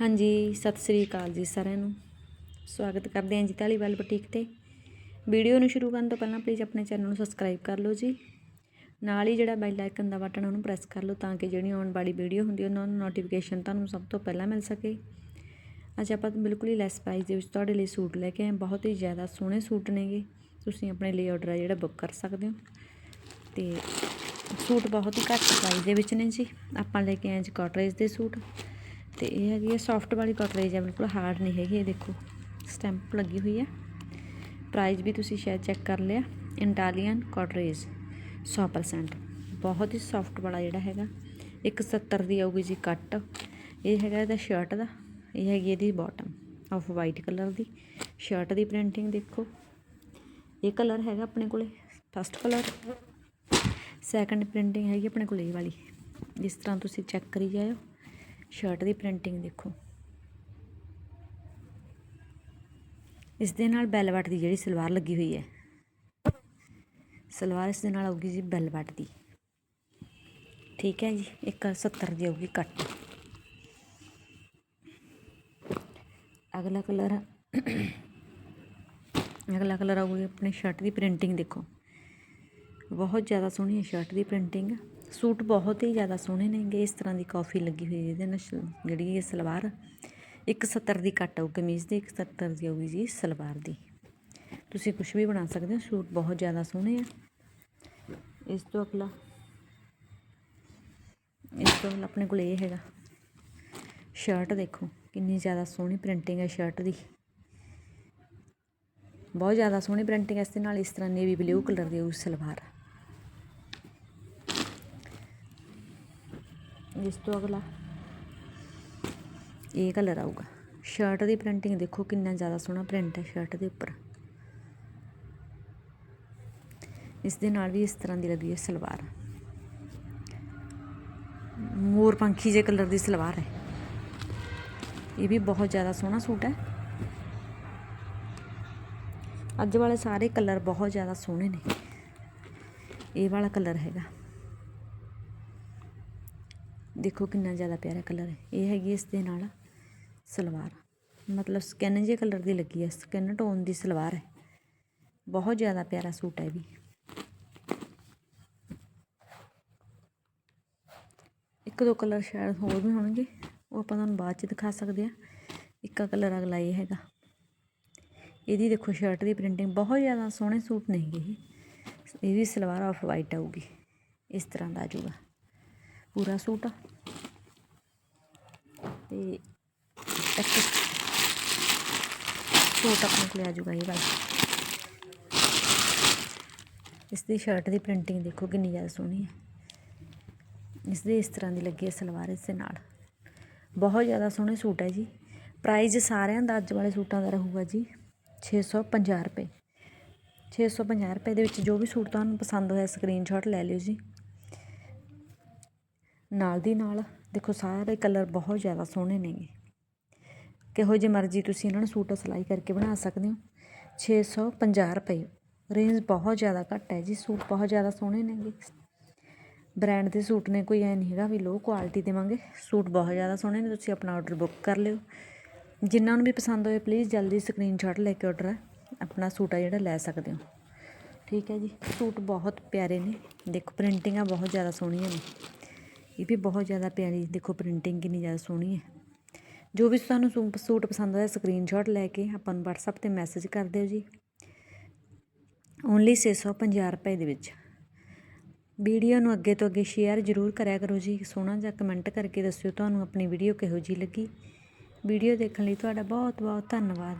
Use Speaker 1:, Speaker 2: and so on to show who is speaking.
Speaker 1: ਹਾਂਜੀ, ਸਤਿ ਸ੍ਰੀ ਅਕਾਲ ਜੀ ਸਾਰਿਆਂ ਨੂੰ। ਸਵਾਗਤ ਕਰਦੇ ਹਾਂ ਜੀ ਧਾਲੀਵਾਲ ਬੁਟੀਕ ਤੇ। ਵੀਡੀਓ ਨੂੰ ਸ਼ੁਰੂ ਕਰਨ ਤੋਂ ਪਹਿਲਾਂ ਪਲੀਜ਼ ਆਪਣੇ ਚੈਨਲ ਨੂੰ ਸਬਸਕ੍ਰਾਈਬ ਕਰ ਲਓ ਜੀ। ਨਾਲ ਹੀ ਜਿਹੜਾ ਬੈਲ ਆਈਕਨ ਦਾ ਬਟਨ ਉਹਨੂੰ ਪ੍ਰੈਸ ਕਰ ਲਓ ਤਾਂ ਕਿ ਜਿਹੜੀ ਆਉਣ ਵਾਲੀ ਵੀਡੀਓ ਹੁੰਦੀ ਉਹਨਾਂ ਨੂੰ ਨੋਟੀਫਿਕੇਸ਼ਨ ਤੁਹਾਨੂੰ ਸਭ ਤੋਂ ਪਹਿਲਾਂ ਮਿਲ ਸਕੇ। ਅੱਜ ਆਪਾਂ ਬਿਲਕੁਲ ਹੀ ਲੈਸ ਪ੍ਰਾਈਸ ਦੇ ਵਿੱਚ ਤੁਹਾਡੇ ਲਈ ਸੂਟ ਲੈ ਕੇ ਆਏ ਬਹੁਤ ਹੀ ਜ਼ਿਆਦਾ ਸੋਹਣੇ ਸੂਟ ਨੇਗੇ। ਤੁਸੀਂ ਆਪਣੇ ਲਈ ਆਰਡਰ ਆ ਜਿਹੜਾ ਬੁੱਕ ਕਰ ਸਕਦੇ ਹੋ। ਤੇ ਸੂਟ ਬਹੁਤ ਹੀ ਘੱਟ ਪ੍ਰਾਈਸ ਦੇ ਵਿੱਚ ਨੇ ਜੀ। ਆਪਾਂ ਲੈ ਕੇ ਆਏ ਜੀ ਕਾਟਰੇਜ ਦੇ ਸੂਟ। ਤੇ ਇਹ ਹੈਗੀ ਹੈ ਸੌਫਟ ਵਾਲੀ ਕਾਟਰੇਜ ਹੈ, ਬਿਲਕੁਲ ਹਾਰਡ ਨਹੀਂ ਹੈਗੀ, ਇਹ ਦੇਖੋ ਸਟੈਂਪ ਲੱਗੀ ਹੋਈ ਹੈ। ਪ੍ਰਾਈਸ ਵੀ ਤੁਸੀਂ ਸ਼ਾਇਦ ਚੈੱਕ ਕਰ ਲਿਆ ਇੰਟਾਲੀਅਨ ਕਾਟਰੇਜ 100% ਬਹੁਤ ਹੀ ਸੌਫਟ ਵਾਲਾ ਜਿਹੜਾ ਹੈਗਾ 170 ਦੀ ਆਊਗੀ ਜੀ ਕੱਟ ਇਹ ਹੈਗਾ ਇਹਦਾ ਸ਼ਰਟ ਦਾ, ਇਹ ਹੈਗੀ ਇਹਦੀ ਬਾਟਮ ਆਫ ਵਾਈਟ ਕਲਰ ਦੀ ਸ਼ਰਟ ਦੀ ਪ੍ਰਿੰਟਿੰਗ ਦੇਖੋ, ਇਹ ਕਲਰ ਹੈਗਾ ਆਪਣੇ ਕੋਲੇ ਫਸਟ ਕਲਰ ਸੈਕੰਡ ਪ੍ਰਿੰਟਿੰਗ ਹੈਗੀ ਆਪਣੇ ਕੋਲ ਇਹ ਵਾਲੀ ਜਿਸ ਤਰ੍ਹਾਂ ਤੁਸੀਂ ਚੈੱਕ ਕਰੀ ਜਾਇਓ। ਸ਼ਰਟ ਦੀ ਪ੍ਰਿੰਟਿੰਗ ਦੇਖੋ। ਇਸ ਦੇ ਨਾਲ ਬੈਲਵਟ ਦੀ ਜਿਹੜੀ ਸਲਵਾਰ ਲੱਗੀ ਹੋਈ ਹੈ। ਸਲਵਾਰ ਇਸ ਦੇ ਨਾਲ ਆਊਗੀ ਜੀ ਬੈਲਵਟ ਦੀ। ਠੀਕ ਹੈ ਜੀ 170 ਦੀ ਆਊਗੀ ਕੱਟ ਅਗਲਾ ਕਲਰ ਅਗਲਾ ਕਲਰ ਆਊਗੀ ਆਪਣੇ ਸ਼ਰਟ ਦੀ ਪ੍ਰਿੰਟਿੰਗ ਦੇਖੋ। ਬਹੁਤ ਜ਼ਿਆਦਾ ਸੋਹਣੀ ਹੈ ਸ਼ਰਟ ਦੀ ਪ੍ਰਿੰਟਿੰਗ ਸੂਟ ਬਹੁਤ ਹੀ ਜ਼ਿਆਦਾ ਸੋਹਣੇ ਨੇਗੇ, ਇਸ ਤਰ੍ਹਾਂ ਦੀ ਕਾਫੀ ਲੱਗੀ ਹੋਈ ਹੈ ਇਹਦੇ ਨਾਲ ਜਿਹੜੀ ਇਹ ਸਲਵਾਰ। 170 ਦੀ ਕੱਟ ਆਊ, ਕਮੀਜ਼ ਦੀ 170 ਦੀ ਆਊਗੀ ਜੀ ਸਲਵਾਰ ਦੀ। ਤੁਸੀਂ ਕੁਝ ਵੀ ਬਣਾ ਸਕਦੇ ਹੋ, ਸੂਟ ਬਹੁਤ ਜ਼ਿਆਦਾ ਸੋਹਣੇ ਆ। ਇਸ ਤੋਂ ਅਗਲਾ, ਇਸ ਤੋਂ ਅਗਲਾ ਆਪਣੇ ਕੋਲ ਇਹ ਹੈਗਾ ਸ਼ਰਟ ਦੇਖੋ, ਕਿੰਨੀ ਜ਼ਿਆਦਾ ਸੋਹਣੀ ਪ੍ਰਿੰਟਿੰਗ ਹੈ ਸ਼ਰਟ ਦੀ। ਬਹੁਤ ਜ਼ਿਆਦਾ ਸੋਹਣੀ ਪ੍ਰਿੰਟਿੰਗ ਇਸ ਦੇ ਨਾਲ ਇਸ ਤਰ੍ਹਾਂ ਨੇਵੀ ਬਲੂ ਕਲਰ ਦੀ ਉਹ ਸਲਵਾਰ। ਇਸ ਤੋਂ ਅਗਲਾ। ਇਹ ਕਲਰ ਆਊਗਾ। ਸ਼ਰਟ ਦੀ ਪ੍ਰਿੰਟਿੰਗ ਦੇਖੋ ਕਿੰਨਾ ਜ਼ਿਆਦਾ ਸੋਹਣਾ ਪ੍ਰਿੰਟ ਹੈ ਸ਼ਰਟ ਦੇ ਉੱਪਰ। ਇਸ ਦੇ ਨਾਲ ਵੀ ਇਸ ਤਰ੍ਹਾਂ ਦੀ ਲੱਗੀ ਹੈ ਸਲਵਾਰ। ਮੋਰ ਪੰਖੀ ਜੇ ਕਲਰ ਦੀ ਸਲਵਾਰ ਹੈ। ਇਹ ਵੀ ਬਹੁਤ ਜ਼ਿਆਦਾ ਸੋਹਣਾ ਸੂਟ ਹੈ। ਅੱਜ ਵਾਲੇ ਸਾਰੇ ਕਲਰ ਬਹੁਤ ਜ਼ਿਆਦਾ ਸੋਹਣੇ ਨੇ। ਇਹ ਵਾਲਾ ਕਲਰ ਹੈਗਾ। ਦੇਖੋ ਕਿੰਨਾ ਜ਼ਿਆਦਾ ਪਿਆਰਾ ਕਲਰ ਹੈ। ਇਹ ਹੈਗੀ ਇਸ ਦੇ ਨਾਲ ਸਲਵਾਰ। ਮਤਲਬ ਸਕਿਨ ਜੇ ਕਲਰ ਦੀ ਲੱਗੀ ਹੈ। ਸਕਿਨ ਟੋਨ ਦੀ ਸਲਵਾਰ ਹੈ। ਬਹੁਤ ਜ਼ਿਆਦਾ ਪਿਆਰਾ ਸੂਟ ਹੈ ਇਹ ਵੀ। ਇੱਕ ਦੋ ਕਲਰ ਸ਼ਾਇਦ ਹੋਰ ਵੀ ਹੋਣਗੇ। ਉਹ ਆਪਾਂ ਤੁਹਾਨੂੰ ਬਾਅਦ ਚ ਦਿਖਾ ਸਕਦੇ ਆ ਇੱਕ ਕਲਰ ਅਗਲਾ ਇਹ ਹੈਗਾ। ਇਹਦੀ ਦੇਖੋ ਸ਼ਰਟ ਦੀ ਪ੍ਰਿੰਟਿੰਗ ਬਹੁਤ ਜ਼ਿਆਦਾ ਸੋਹਣੇ ਸੂਟ ਨੇਗੇ ਇਹ। ਇਹਦੀ ਸਲਵਾਰ ਆਫ ਵਾਈਟ ਆਊਗੀ। ਇਸ ਤਰ੍ਹਾਂ ਦਾ ਆਜੂਗਾ ਪੂਰਾ ਸੂਟ ਤੇ ਇੱਕ ਸੂਟ ਆਪਣੇ ਕੋਲ ਆਜੂਗਾ ਇਹ ਵਾਲਾ। ਇਸ ਦੀ ਸ਼ਰਟ ਦੀ ਪ੍ਰਿੰਟਿੰਗ ਦੇਖੋ ਕਿੰਨੀ ਜ਼ਿਆਦਾ ਸੋਹਣੀ ਹੈ ਇਸ ਦੇ ਇਸ ਤਰ੍ਹਾਂ ਦੀ ਲੱਗੀ ਹੈ ਸਲਵਾਰ ਇਸ ਦੇ ਨਾਲ। ਬਹੁਤ ਜ਼ਿਆਦਾ ਸੋਹਣੇ ਸੂਟ ਹੈ ਜੀ। ਪ੍ਰਾਈਸ ਸਾਰਿਆਂ ਦਾ ਅੱਜ ਵਾਲੇ ਸੂਟਾਂ ਦਾ ਰਹੂਗਾ ਜੀ 650 ਰੁਪਏ। 650 ਰੁਪਏ ਦੇ ਵਿੱਚ ਜੋ ਵੀ ਸੂਟ ਤੁਹਾਨੂੰ ਪਸੰਦ ਹੋਇਆ ਸਕਰੀਨਸ਼ਾਟ ਲੈ ਲਿਓ ਜੀ। ਨਾਲ ਦੀ ਨਾਲ ਦੇਖੋ ਸਾਰੇ ਕਲਰ ਬਹੁਤ ਜ਼ਿਆਦਾ ਸੋਹਣੇ ਨੇਗੇ। ਕਿਹੋ ਜਿਹੇ ਮਰਜ਼ੀ ਤੁਸੀਂ ਇਹਨਾਂ ਨੂੰ ਸੂਟ ਸਿਲਾਈ ਕਰਕੇ ਬਣਾ ਸਕਦੇ ਹੋ। 650 ਰੁਪਏ। ਰੇਂਜ ਬਹੁਤ ਜ਼ਿਆਦਾ ਘੱਟ ਹੈ ਜੀ, ਸੂਟ ਬਹੁਤ ਜ਼ਿਆਦਾ ਸੋਹਣੇ ਨੇਗੇ। ਬ੍ਰਾਂਡ ਦੇ ਸੂਟ ਨੇ ਕੋਈ ਐ ਨਹੀਂ ਹੈਗਾ ਵੀ ਲੋ ਕੁਆਲਿਟੀ ਦੇਵਾਂਗੇ। ਸੂਟ ਬਹੁਤ ਜ਼ਿਆਦਾ ਸੋਹਣੇ ਨੇ, ਤੁਸੀਂ ਆਪਣਾ ਆਰਡਰ ਬੁੱਕ ਕਰ ਲਿਓ। ਜਿਨ੍ਹਾਂ ਨੂੰ ਵੀ ਪਸੰਦ ਹੋਏ ਪਲੀਜ਼ ਜਲਦੀ ਸਕਰੀਨਸ਼ਾਟ ਲੈ ਕੇ ਆਰਡਰ ਆਪਣਾ ਸੂਟ ਆ ਜਿਹੜਾ ਲੈ ਸਕਦੇ ਹੋ। ਠੀਕ ਹੈ ਜੀ, ਸੂਟ ਬਹੁਤ ਪਿਆਰੇ ਨੇ। ਦੇਖੋ ਪ੍ਰਿੰਟਿੰਗਾਂ ਬਹੁਤ ਜ਼ਿਆਦਾ ਸੋਹਣੀਆਂ ਨੇ। ਇਹ ਵੀ ਬਹੁਤ ਜ਼ਿਆਦਾ ਪਿਆਰੀ, ਦੇਖੋ ਪ੍ਰਿੰਟਿੰਗ ਕਿੰਨੀ ਜ਼ਿਆਦਾ ਸੋਹਣੀ ਹੈ। ਜੋ ਵੀ ਤੁਹਾਨੂੰ ਸੂ- ਸੂਟ ਪਸੰਦ ਆਇਆ ਸਕਰੀਨਸ਼ਾਟ ਲੈ ਕੇ ਆਪਾਂ ਨੂੰ WhatsApp ਤੇ ਮੈਸੇਜ ਕਰ ਦਿਓ ਜੀ। ਓਨਲੀ 650 ਰੁਪਏ ਦੇ ਵਿੱਚ। ਵੀਡੀਓ ਨੂੰ ਅੱਗੇ ਤੋਂ ਅੱਗੇ ਸ਼ੇਅਰ ਜ਼ਰੂਰ ਕਰਿਆ ਕਰੋ ਜੀ। ਸੋਹਣਾ ਜਿਹਾ ਕਮੈਂਟ ਕਰਕੇ ਦੱਸਿਓ, ਤੁਹਾਨੂੰ ਆਪਣੀ ਵੀਡੀਓ ਕਿਹੋ ਜੀ ਲੱਗੀ। ਵੀਡੀਓ ਦੇਖਣ ਲਈ ਤੁਹਾਡਾ ਬਹੁਤ ਬਹੁਤ ਧੰਨਵਾਦ।